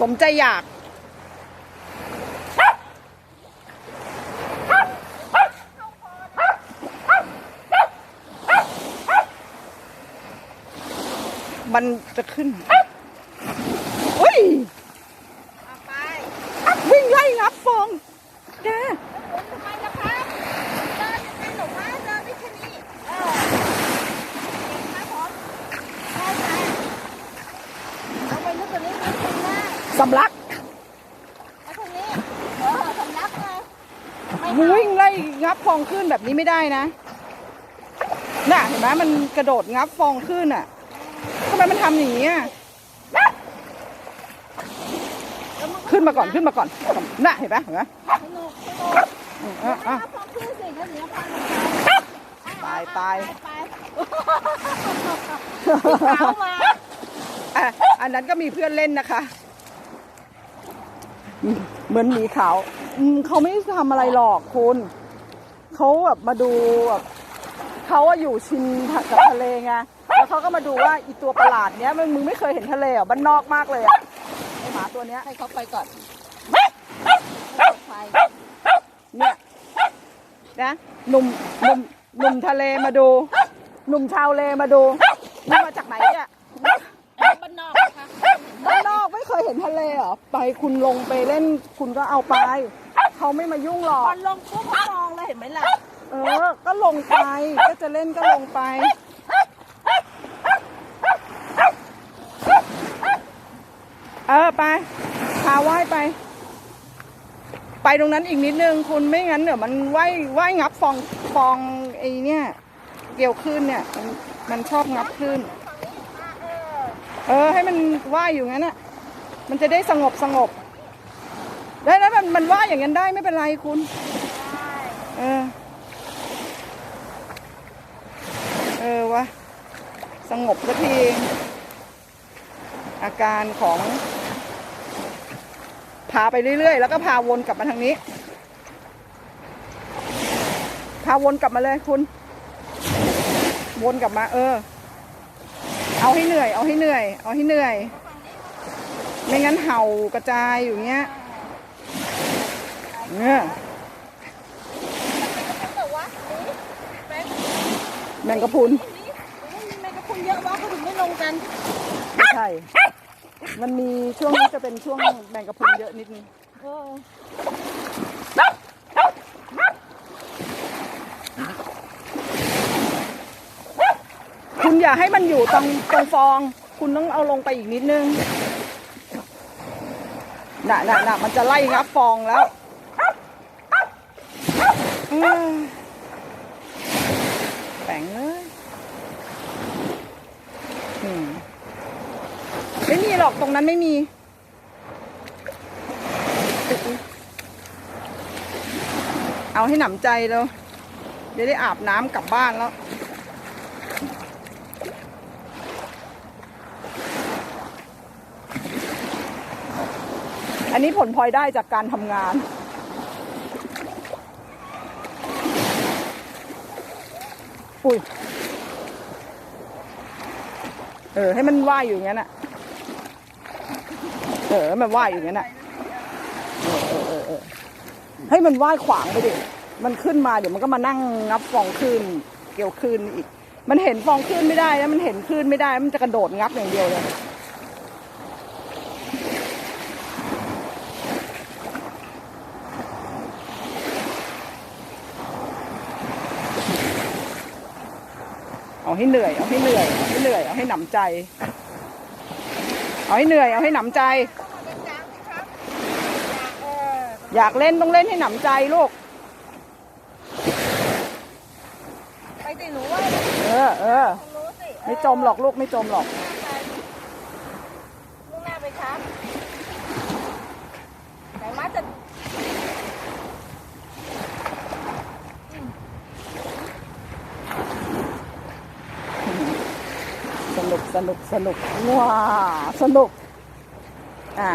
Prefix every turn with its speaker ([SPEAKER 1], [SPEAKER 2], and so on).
[SPEAKER 1] สมใจอยาก มันจะขึ้น อุ้ย
[SPEAKER 2] เอาไป
[SPEAKER 1] วิ่งไล่งับฟองแก
[SPEAKER 2] ทำไมล่ะครับเดินยังไงหนูว่าเดินได้แค่นี้เออเก่งครับผมใช่ค่ะเอาไปนึกตัวนี้นึกตัวนี้
[SPEAKER 1] สำลัก
[SPEAKER 2] เอาตรงนี้เออสำนักไงไม่
[SPEAKER 1] มึงวิ่งไล่งับฟองขึ้นแบบนี้ไม่ได้นะ น่ะเห็นไหมมันกระโดดงับฟองขึ้นอะทำไมมันทำอย่างนี้อะขึ้นมาก่อนขึ้นมาก่อน น่ะเห็นไหมเห็นไหม
[SPEAKER 2] สนุกสนุก
[SPEAKER 1] อืมอะอะ
[SPEAKER 2] เอาความคิดสิแล้วเดี๋ยวพาไป
[SPEAKER 1] ตายตาย
[SPEAKER 2] ไปไปเอามา
[SPEAKER 1] อะอันนั้นก็มีเพื่อนเล่นนะคะอืม เหมือนหมีขาวอืมเขาไม่ได้ทำอะไรหรอกคุณเขาแบบมาดูแบบเขาอะอยู่ชินกับทะเลไงแล้วเขาก็มาดูว่าอีตัวประหลาดเนี้ยมันมึงไม่เคยเห็นทะเลอะบ้านนอกมากเลยอะไอหมาตัวเนี้ย
[SPEAKER 2] ให้เขาไปก่อนไป
[SPEAKER 1] เนี่ยนะหนุ่มหนุ่มหนุ่มทะเลมาดู หนุ่มชาวเลมาดูนี่มาจากไหนเนี่ย
[SPEAKER 2] บ้านนอกนะคะ
[SPEAKER 1] บ้านนอกไม่ เคยเห็นทะเลเหรอ ไปคุณลงไปเล่นคุณก็เอาไป เขาไม่มายุ่งหรอ
[SPEAKER 2] ต
[SPEAKER 1] ก
[SPEAKER 2] อนลงปุ๊บเขามองเลยเห็นไหมล่ะ
[SPEAKER 1] เออ ก็ลงไป ก็จะเล่นก็ลงไป เออไป พาว่ายไป ไปตรงนั้นอีกนิดนึงคุณไม่งั้นเดี๋ยวมันว่ายว่ายงับฟองฟองไอ้เนี่ย เกี่ยวขึ้นเนี่ย มันมันชอบงับขึ้น เออ ให้มันว่ายอยู่งั้นน่ะ มันจะได้สงบสงบแล้วแล้วมันมันว่ายอย่างนั้นได้ไม่เป็นไรคุณเออเออวะสงบสักทีอาการของพาไปเรื่อยๆ แล้วก็พาวนกลับมาทางนี้ พาวนกลับมาเลยคุณ วนกลับมา เออ เอาให้เหนื่อย เอาให้เหนื่อย เอาให้เหนื่อย ไม่งั้นเห่ากระจายอยู่เงี้ยเนี่ย
[SPEAKER 2] แต่ว่านี่แม่
[SPEAKER 1] แมงกะพรุน
[SPEAKER 2] นี่แม่กระพุนเยอะวะเขาถึงไม่ลงกัน
[SPEAKER 1] ไม่ใช่ มันมีช่วงนี้จะเป็นช่วงแมงกะพรุนเยอะนิดนึง
[SPEAKER 2] เออ
[SPEAKER 1] คุณอย่าให้มันอยู่ตรงตรงฟอง คุณต้องเอาลงไปอีกนิดนึง น่ะน่ะน่ะมันจะไล่งับฟองแล้วแปงเลยมไม่มีหรอกตรงนั้นไม่มี เอาให้หนำใจแล้วจะได้อาบน้ำกลับบ้านแล้ว อันนี้ผลพลอยได้จากการทำงาน อุ้ย เออ ให้มันว่ายอยู่อย่างนั้นอะเออ มันว่ายอยู่อย่างนั้นอะเออเออเออเออให้มันว่ายขวางไปดิ มันขึ้นมาเดี๋ยวมันก็มานั่งงับฟองคลื่นเกี่ยวคลื่นอีก มันเห็นฟองคลื่นไม่ได้แล้วมันเห็นคลื่นไม่ได้ มันจะกระโดดงับอย่างเดียวเลย เอาให้เหนื่อย เอาให้เหนื่อยเอาให้เหนื่อยเอาให้หนำใจ เอาให้เหนื่อยเอาให้หนำใจ
[SPEAKER 2] ต้องมาเล่นน้ำสิครับเออ
[SPEAKER 1] อยากเล่นต้องเล่นให้หนำใจลูก
[SPEAKER 2] ไปสิหนูว่า
[SPEAKER 1] เออเออ
[SPEAKER 2] คงรู้สิ
[SPEAKER 1] ไม่จมหรอกลูกไม่จมหรอก
[SPEAKER 2] มุ่งหน้าไปครับแต่มาจะ
[SPEAKER 1] ส นุกสนุกสนุกว้าสนุกอะ